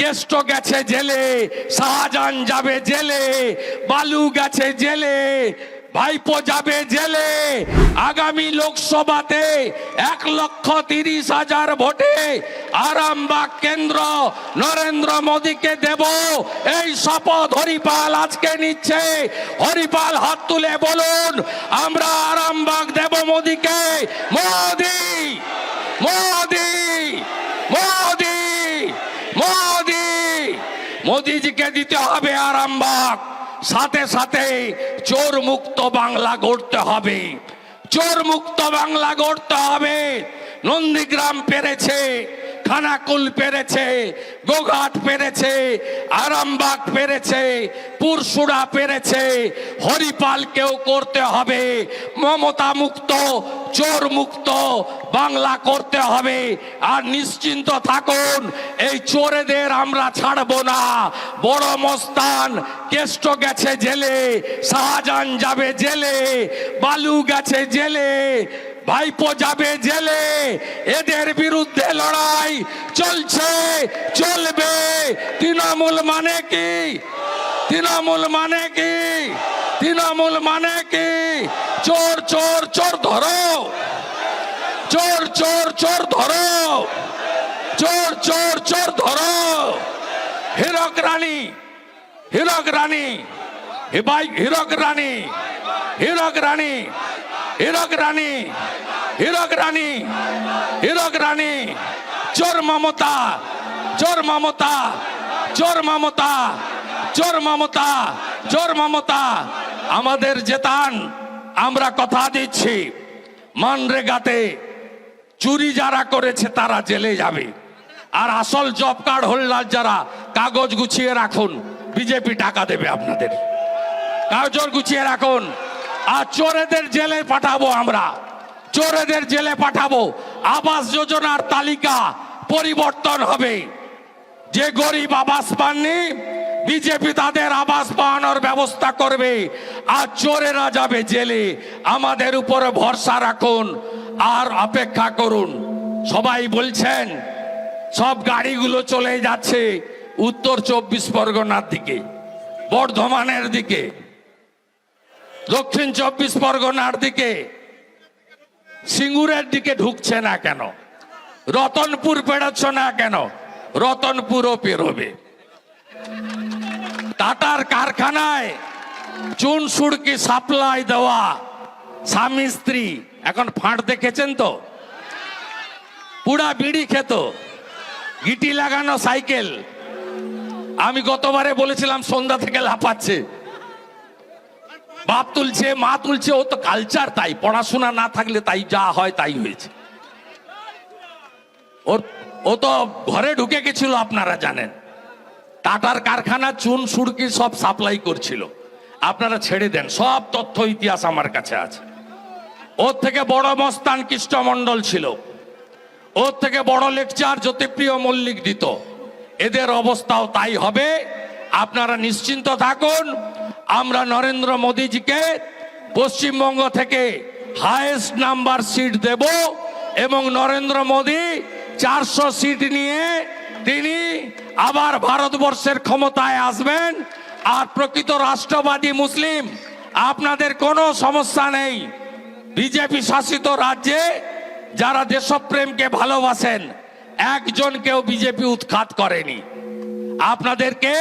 কেষ্ট গেছে জেলে, শাহজাহান যাবে জেলে, বালু গেছে জেলে, ভাইপো যাবে জেলে। আগামী লোকসভাতে এক লক্ষ তিরিশ হাজার ভোটে আরামবাগ কেন্দ্র নরেন্দ্র মোদীকে দেব। এই শপথ হরিপাল আজকে নিচ্ছে। হরিপাল হাত তুলে বলুন, আমরা আরামবাগ দেব মোদীকে। মোদি মোদি মোদি মোদি মোদিজিকে দিতে হবে আরামবাগ। সাথে সাথে চোর মুক্ত বাংলা গড়তে হবে। চোর মুক্ত বাংলা গড়তে হবে। নন্দীগ্রাম পেরেছে খানাকুল পেরেছে, গোঘাট পেরেছে, আরামবাগ পেরেছে পুরসুরা পেরেছে। হরিপালকেও করতে হবে, মমতা মুক্ত, চোর মুক্ত, বাংলা করতে হবে। আর নিশ্চিন্ত থাকুন, এই চোরেদের আমরা ছাড়বো না। বড় মস্তান, কেষ্ট গেছে জেলে, শাহজাহান যাবে জেলে, বালু গেছে জেলে ভাইপো যাবে জেলে, এদের বিরুদ্ধে লড়াই চলছে, চলবে। তৃণমূল মানে কি? তৃণমূল মানে কি? তৃণমূল মানে কি? চোর চোর চোর ধরো। চোর চোর চোর ধরো। চোর চোর চোর ধরো। হীরক রানী হীরক রানী হীরক রানী হীরক রানী। হীরক রানী হীরক রানী হীরক রানী চোর মমতা চোর মমতা চোর মমতা চোর মমতা চোর মমতা, আমাদের জেতান, আমরা কথা দিচ্ছি। মানরেগাতে চুরি যারা করেছে তারা জেলে যাবে। আর আসল জব কার্ড হোল্ডার যারা, কাগজ গুছিয়ে রাখুন, বিজেপি টাকা দেবে আপনাদের। কাগজ গুছিয়ে রাখুন। আর চোরেদের জেলে পাঠাবো আমরা। চোরেদের জেলে পাঠাবো। আবাস যোজনার তালিকা পরিবর্তন হবে। যে গরিব আবাস পাননি বিজেপি তাদের আবাস পাওয়ানোর ব্যবস্থা করবে। আর চোরেরা যাবে জেলে। আমাদের উপরে ভরসা রাখুন আর অপেক্ষা করুন। সবাই বলছেন, সব গাড়িগুলো চলে যাচ্ছে উত্তর চব্বিশ পরগনার দিকে, বর্ধমানের দিকে। দক্ষিণ চব্বিশ পরগনার দিকে সিঙ্গুরের দিকে ঢুকছে না কেন? রতনপুর পেরোচ্ছ না কেন? রতনপুরও পেরোবে টাটার কারখানায় চুন সুড়কি সাপ্লাই দেওয়া স্বামী স্ত্রী। এখন ফাঁট দেখেছেন তো? পুরা বিড়ি খেত। গিটি লাগানো সাইকেল। আমি গতবারে বলেছিলাম সন্ধ্যা থেকে লাফাচ্ছে। বাপ তুলছে, মা তুলছে, ও তো কালচার তাই। পড়াশোনা না থাকলে তাই যা হয় তাই হয়েছে। ওর, ও তো ঘরে ঢুকে গেছিল, আপনারা জানেন। টাটার কারখানা, চুন সুড়কি সব সাপ্লাই করছিল। আপনারা ছেড়ে দেন, সব তথ্য, ইতিহাস আমার কাছে আছে। ওর থেকে বড় মস্তান কৃষ্ণমন্ডল ছিল। ওর থেকে বড় লেকচার জ্যোতিপ্রিয় মল্লিক দিত। এদের অবস্থাও তাই হবে। আপনারা নিশ্চিন্ত থাকুন আমরা নরেন্দ্র মোদীজিকে পশ্চিমবঙ্গ থেকে হায়েস্ট নাম্বার সিট দেব এবং নরেন্দ্র মোদী চারশো সিট নিয়ে তিনি আবার ভারতবর্ষের ক্ষমতায় আসবেন। আর প্রকৃত রাষ্ট্রবাদী মুসলিম, আপনাদের কোনো সমস্যা নেই। বিজেপি শাসিত রাজ্যে যারা দেশপ্রেমকে ভালোবাসেন একজনকেও বিজেপি উৎখাত করেনি। আপনাদেরকে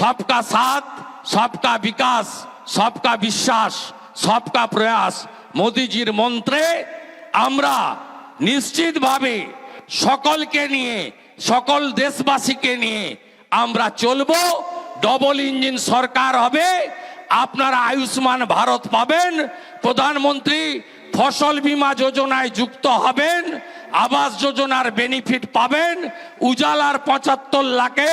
সবকা সাথ সবকা বিকাশ, সবকা বিশ্বাস, সবকা প্রয়াস। মোদিজির মন্ত্রে আমরা নিশ্চিতভাবে সকলকে নিয়ে, সকল দেশবাসীকে নিয়ে আমরা চলবো। ডবল ইঞ্জিন সরকার হবে। আপনারা আয়ুষ্মান ভারত পাবেন। প্রধানমন্ত্রী ফসল বীমা যোজনায় যুক্ত হবেন। আবাস যোজনার বেনিফিট পাবেন। উজালার পঁচাত্তর লাখে